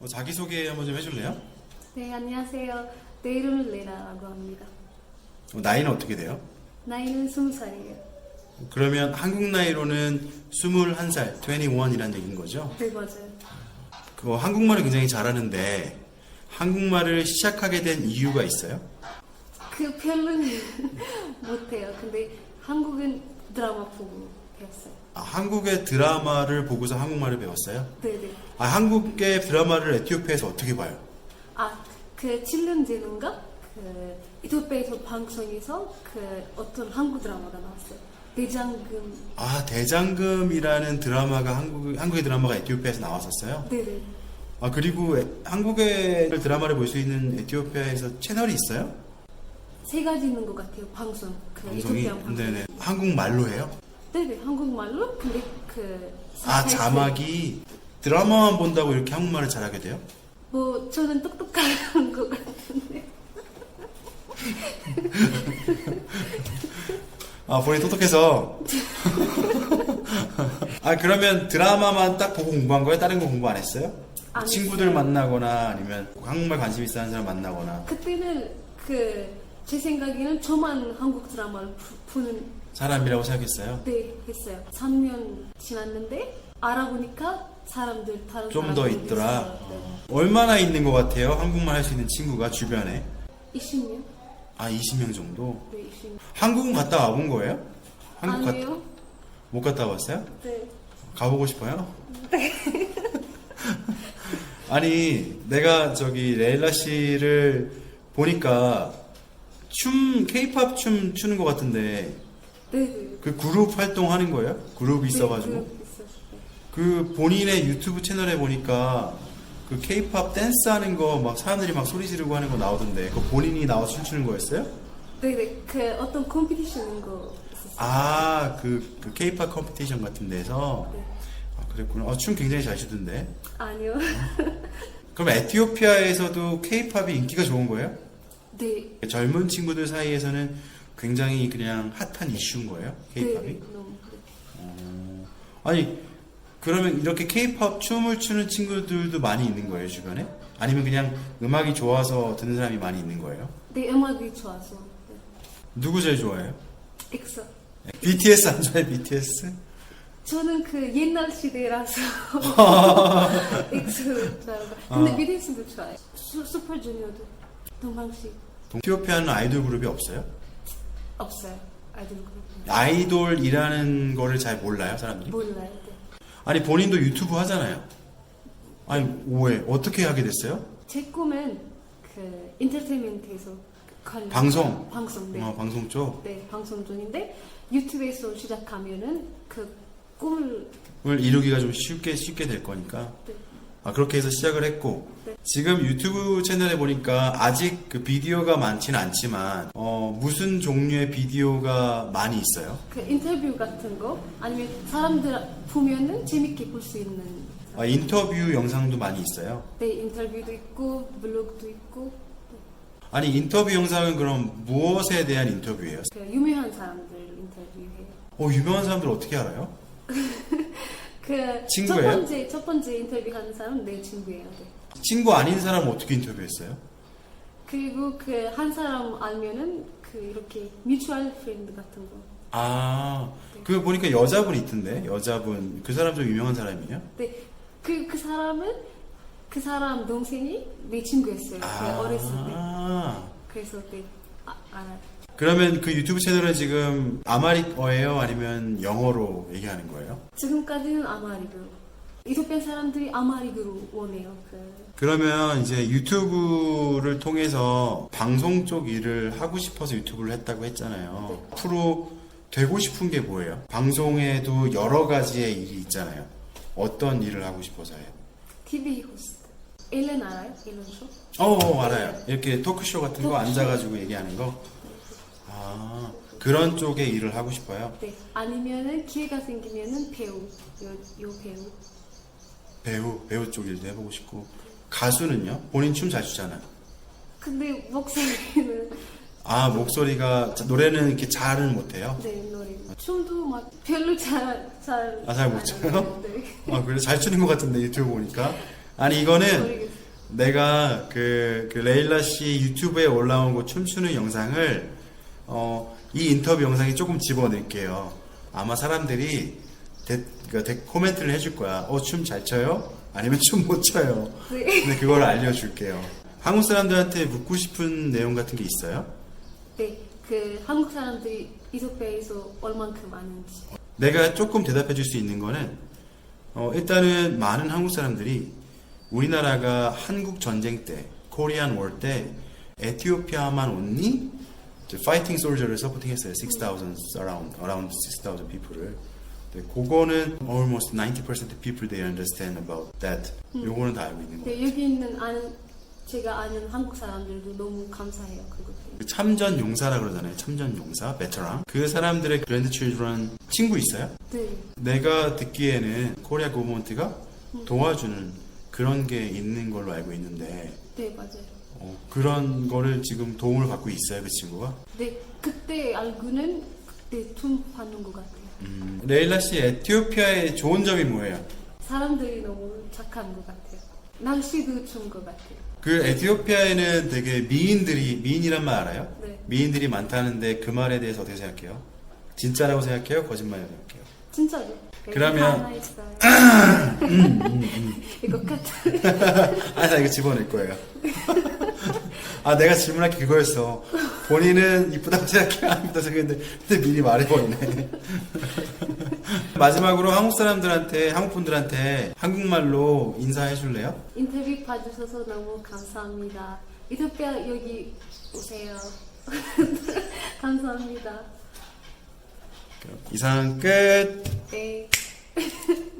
어, 자기소개 한번 좀 해줄래요? 네, 안녕하세요. 내 이름은 레나라고 합니다. 어, 나이는 어떻게 돼요? 나이는 20살이에요. 그러면 한국 나이로는 21살, 21이라는 얘기인 거죠? 네, 맞아요. 그 한국말을 굉장히 잘하는데 한국말을 시작하게 된 이유가 있어요? 그 별로는 못해요. 근데 한국은 드라마 보고 배웠어요. 아, 한국의 드라마를 보고서 한국말을 배웠어요? 네네. 아, 한국의 드라마를 에티오피아에서 어떻게 봐요? 아, 그 7년 전인가? 그 이토피아에서 방송에서 그 어떤 한국 드라마가 나왔어요. 대장금. 아, 대장금이라는 드라마가 한국, 한국의 드라마가 에티오피아에서 나왔었어요? 네네. 아, 그리고 에- 한국의 드라마를 볼 수 있는 에티오피아에서 채널이 있어요? 세 가지 있는 것 같아요. 방송. 그 방송이? 이토피아 방송. 네네. 한국말로 해요? 네네. 한국말로. 근데 그 아, 자막이 드라마만 본다고 이렇게 한국말을 잘하게 돼요? 뭐 저는 똑똑한 것 같은데. 아, 본인이 똑똑해서. 아, 그러면 드라마만 딱 보고 공부한 거예요? 다른 거 공부 안 했어요? 안 친구들 했어요. 만나거나 아니면 한국말 관심 있어 하는 사람 만나거나 그때는 그 제 생각에는 저만 한국 드라마를 부- 보는 사람이라고 생각했어요? 때 했어요. 3년 지났는데 알아보니까 사람들 다른 좀 더 사람들이 있더라. 있어요. 네. 얼마나 있는 것 같아요? 한국말 할 수 있는 친구가 주변에? 20년? 아, 20명 정도? 네, 20년. 한국은 갔다 와본 거예요? 한국 갔- 아니에요? 못 갔다 왔어요? 네. 가보고 싶어요? 아니, 내가 저기 레일라 씨를 보니까 춤, 케이팝 춤 추는 것 같은데 네, 네. 그 그룹 활동하는 거예요? 그룹이 있어가지고? 네, 그룹 있어요. 네. 그 본인의 유튜브 채널에 보니까 그 케이팝 댄스 하는 거 막 사람들이 막 소리 지르고 하는 거 나오던데 그 본인이 나와서 춤추는 거였어요? 네, 네. 그 어떤 컴피티션인 거 있었어요. 아, 그, 그 케이팝 컴피티션 같은 데서? 네. 아, 그랬구나. 어, 춤 굉장히 잘 추던데. 아니요. 그럼 에티오피아에서도 케이팝이 인기가 좋은 거예요? 네. 젊은 친구들 사이에서는 굉장히 그냥 핫한 이슈인 거예요? 네, 케이팝이? 네. 너무 네. 어, 아니, 그러면 이렇게 케이팝 춤을 추는 친구들도 많이 있는 거예요, 주변에? 아니면 그냥 음악이 좋아서 듣는 사람이 많이 있는 거예요? 네, 음악이 좋아서. 네. 누구 제일 좋아해요? 엑소. BTS 안 좋아해, BTS? 저는 그 옛날 시대라서 엑소를 좋아하고 근데 아. BTS도 좋아해요 수, 슈퍼주니어도 동방식 에티오피아는 아이돌 그룹이 없어요? 없어요 아이돌 그룹 아이돌이라는 거를 잘 몰라요, 사람들이? 몰라요 네. 아니, 본인도 유튜브 하잖아요. 아니, 왜? 어떻게 하게 됐어요? 제 꿈은 그 인터테인먼트에서 관련 방송? 방송 네. 어, 방송 쪽? 네 방송 중인데 유튜브에서 시작하면은 그 꿈을 을 이루기가 좀 쉽게 쉽게 될 거니까 네. 아 그렇게 해서 시작을 했고 네. 지금 유튜브 채널에 보니까 아직 그 비디오가 많지는 않지만 어 무슨 종류의 비디오가 많이 있어요? 그 인터뷰 같은 거 아니면 사람들 보면은 재밌게 볼 수 있는 아, 인터뷰 영상도 많이 있어요. 네 인터뷰도 있고 블로그도 있고 아니 인터뷰 영상은 그럼 무엇에 대한 인터뷰예요? 그 유명한 사람들 인터뷰해요. 어 유명한 사람들 어떻게 알아요? 그 친구예요? 첫 번째 첫 번째 인터뷰하는 사람은 내 친구예요. 네. 친구 아닌 사람 어떻게 인터뷰했어요? 그리고 그 한 사람 알면은 그 이렇게 뮤추얼 프렌드 같은 거. 아, 그 보니까 여자분 있던데 여자분 그 사람 좀 유명한 사람이에요? 네. 그 그 사람은 그 사람 동생이 내 친구였어요. 그 어렸을 때. 아, 그래서 네 아, 알아요. 그러면 그 유튜브 채널은 지금 아마릭어예요? 아니면 영어로 얘기하는 거예요? 지금까지는 아마리그로. 이토피아 사람들이 아마리그로 원해요. 그 그러면 이제 유튜브를 통해서 방송 쪽 일을 하고 싶어서 유튜브를 했다고 했잖아요. 앞으로 되고 싶은 게 뭐예요? 방송에도 여러 가지의 일이 있잖아요. 어떤 일을 하고 싶어서 해요? TV 호스트. 엘렌 알아요? 엘렌 쇼? 어, 어, 알아요. 이렇게 토크쇼 같은 거 토크쇼. 앉아가지고 얘기하는 거. 아, 그런 쪽의 일을 하고 싶어요? 네. 아니면은 기회가 생기면은 배우. 요, 요 배우. 배우, 배우 쪽 일도 해보고 싶고. 가수는요? 본인 춤 잘 추잖아요. 근데 목소리는 아, 목소리가, 자, 노래는 이렇게 잘은 못해요? 네 노래 춤도 막 별로 잘잘 아, 잘못 춰요? 네. 아, 그래? 잘 추는 것 같은데, 유튜브 보니까. 아니 이거는 모르겠어요. 내가 그, 그 레일라 씨 유튜브에 올라온 그 춤추는 영상을 어, 이 인터뷰 영상에 조금 집어넣을게요. 아마 사람들이 데, 그 데- 코멘트를 해줄 거야. 어, 춤 잘 춰요? 아니면 춤 못 춰요? 네. 근데 그걸 알려줄게요. 한국 사람들한테 묻고 싶은 내용 같은 게 있어요? 네, 그 한국 사람들이 이소배에서 얼만큼 아는지. 내가 조금 대답해 줄 수 있는 거는 어, 일단은 많은 한국 사람들이 우리나라가 한국 전쟁 때 코리안 월 때 에티오피아만 온니 파이팅 솔저를 서포팅했어요. 6,000 around around 6,000 people을. 네, 그거는 almost 90% people they understand about that. 요거는 다 알고 있는 거예요. 네, 여기 있는 아는 제가 아는 한국 사람들도 너무 감사해요 그것. 그 참전 용사라 그러잖아요. 참전 용사, 베테랑. 그 사람들의 그랜드 칠드런 친구 있어요? 네, 내가 듣기에는 코리아 고버먼트가 도와주는 그런 게 있는 걸로 알고 있는데 네 맞아요. 어, 그런 거를 지금 도움을 받고 있어요 그 친구가 네, 그때 알고는 그때 돈 받는 것 같아요. 음, 레일라 씨 에티오피아의 좋은 점이 뭐예요? 사람들이 너무 착한 것 같아요. 날씨도 좋은 것 같아요. 그 에티오피아에는 되게 미인들이 미인이란 말 알아요? 네. 미인들이 많다는데 그 말에 대해서 어떻게 생각해요? 진짜라고 생각해요? 거짓말이라고 생각해요? 진짜로. 네, 그러면- 하나 있어요. 이거 같아. 아, 나 이거 집어낼 거예요. 아, 내가 질문할 게 그거였어. 본인은 이쁘다고 생각해, 안 이쁘다고 생각했는데, 근데 미리 말해버리네. 마지막으로 한국 사람들한테, 한국 분들한테 한국말로 인사해 줄래요? 인터뷰 봐주셔서 너무 감사합니다. 이토피아 여기 오세요. 감사합니다. 이상 끝. 네.